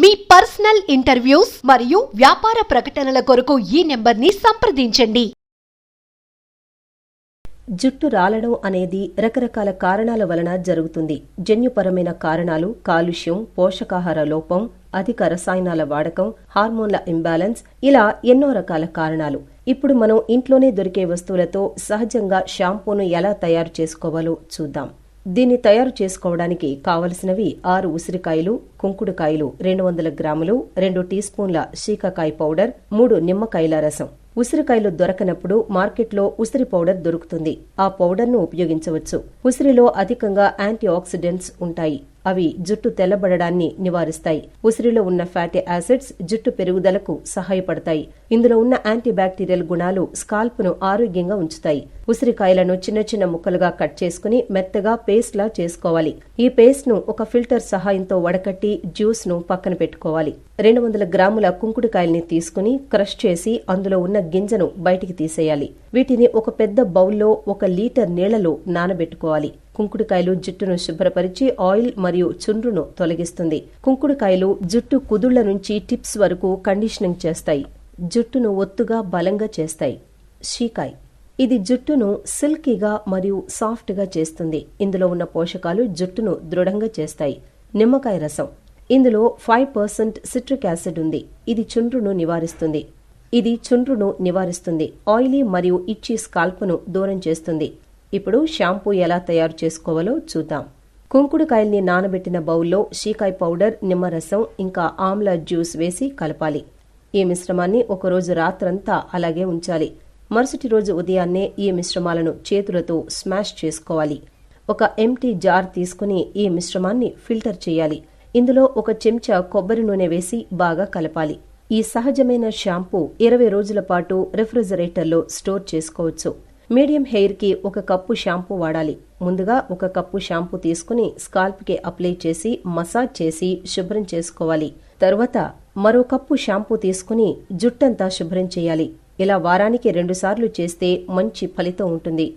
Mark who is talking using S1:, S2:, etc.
S1: మీ personal interviews మరియు వ్యాపార ప్రకటనల కొరకు ఈ నెంబర్ని సంప్రదించండి.
S2: జుట్టు రాలడం అనేది రకరకాల కారణాల వలన జరుగుతుంది. జన్యుపరమైన కారణాలు కాలుష్యం పోషకాహార లోపం అధిక రసాయనాల వాడకం హార్మోన్ల ఇంబ్యాలెన్స్ ఇలా ఎన్నో రకాల కారణాలు. ఇప్పుడు మనం ఇంట్లోనే దొరికే వస్తువులతో సహజంగా షాంపూను ఎలా తయారు చేసుకోవాలో చూద్దాం. దీన్ని తయారు చేసుకోవడానికి కావలసినవి ఆరు ఉసిరికాయలు కుంకుడుకాయలు రెండు వందల గ్రాములు రెండు టీ స్పూన్ల శీకాకాయ పౌడర్ మూడు నిమ్మకాయల రసం. ఉసిరికాయలు దొరకనప్పుడు మార్కెట్లో ఉసిరి పౌడర్ దొరుకుతుంది. ఆ పౌడర్ను ఉపయోగించవచ్చు. ఉసిరిలో అధికంగా యాంటీ ఆక్సిడెంట్స్ ఉంటాయి. అవి జుట్టు తెల్లబడడాన్ని నివారిస్తాయి. ఉసిరిలో ఉన్న ఫ్యాటీ యాసిడ్స్ జుట్టు పెరుగుదలకు సహాయపడతాయి. ఇందులో ఉన్న యాంటీ బ్యాక్టీరియల్ గుణాలు స్కాల్ప్ను ఆరోగ్యంగా ఉంచుతాయి. ఉసిరికాయలను చిన్న చిన్న ముక్కలుగా కట్ చేసుకుని మెత్తగా పేస్ట్ లా చేసుకోవాలి. ఈ పేస్ట్ను ఒక ఫిల్టర్ సహాయంతో వడకట్టి జ్యూస్ను పక్కన పెట్టుకోవాలి. రెండు వందల గ్రాముల కుంకుడుకాయల్ని తీసుకుని క్రష్ చేసి అందులో ఉన్న గింజను బయటికి తీసేయాలి. వీటిని ఒక పెద్ద బౌల్లో ఒక లీటర్ నీళ్ళలో నానబెట్టుకోవాలి. కుంకుడుకాయలు జుట్టును శుభ్రపరిచి ఆయిల్ మరియు చుండ్రును తొలగిస్తుంది. కుంకుడుకాయలు జుట్టు కుదుళ్ళ నుంచి టిప్స్ వరకు కండిషనింగ్ చేస్తాయి. జుట్టును ఒత్తుగా బలంగా చేస్తాయి. షీకాయ్. ఇది జుట్టును సిల్కీగా మరియు సాఫ్ట్గా చేస్తుంది. ఇందులో ఉన్న పోషకాలు జుట్టును దృఢంగా చేస్తాయి. నిమ్మకాయ రసం. ఇందులో ఫైవ్ పర్సెంట్ సిట్రిక్ యాసిడ్ ఉంది. ఇది చుండ్రును నివారిస్తుంది. ఇది చుండ్రును నివారిస్తుంది. ఆయిలీ మరియు ఇచ్చి స్కాల్ప్ను దూరం చేస్తుంది. ఇప్పుడు షాంపూ ఎలా తయారు చేసుకోవాలో చూద్దాం. కుంకుడుకాయల్ని నానబెట్టిన బౌల్లో షీకాయ్ పౌడర్ నిమ్మరసం ఇంకా ఆమ్ల జ్యూస్ వేసి కలపాలి. ఈ మిశ్రమాన్ని ఒకరోజు రాత్రంతా అలాగే ఉంచాలి. మరుసటి రోజు ఉదయాన్నే ఈ మిశ్రమాలను చేతులతో స్మాష్ చేసుకోవాలి. ఒక ఎంటీ జార్ తీసుకుని ఈ మిశ్రమాన్ని ఫిల్టర్ చేయాలి. ఇందులో ఒక చెంచా కొబ్బరి నూనె వేసి బాగా కలపాలి. ఈ సహజమైన షాంపూ ఇరవై రోజుల పాటు రిఫ్రిజరేటర్లో స్టోర్ చేసుకోవచ్చు. మీడియం హెయిర్కి ఒక కప్పు షాంపూ వాడాలి. ముందుగా ఒక కప్పు షాంపూ తీసుకుని స్కాల్ప్కి అప్లై చేసి మసాజ్ చేసి శుభ్రం చేసుకోవాలి. తరువాత మరో కప్పు షాంపూ తీసుకుని జుట్టంతా శుభ్రం చేయాలి. ఇలా వారానికి రెండుసార్లు చేస్తే మంచి ఫలితం ఉంటుంది.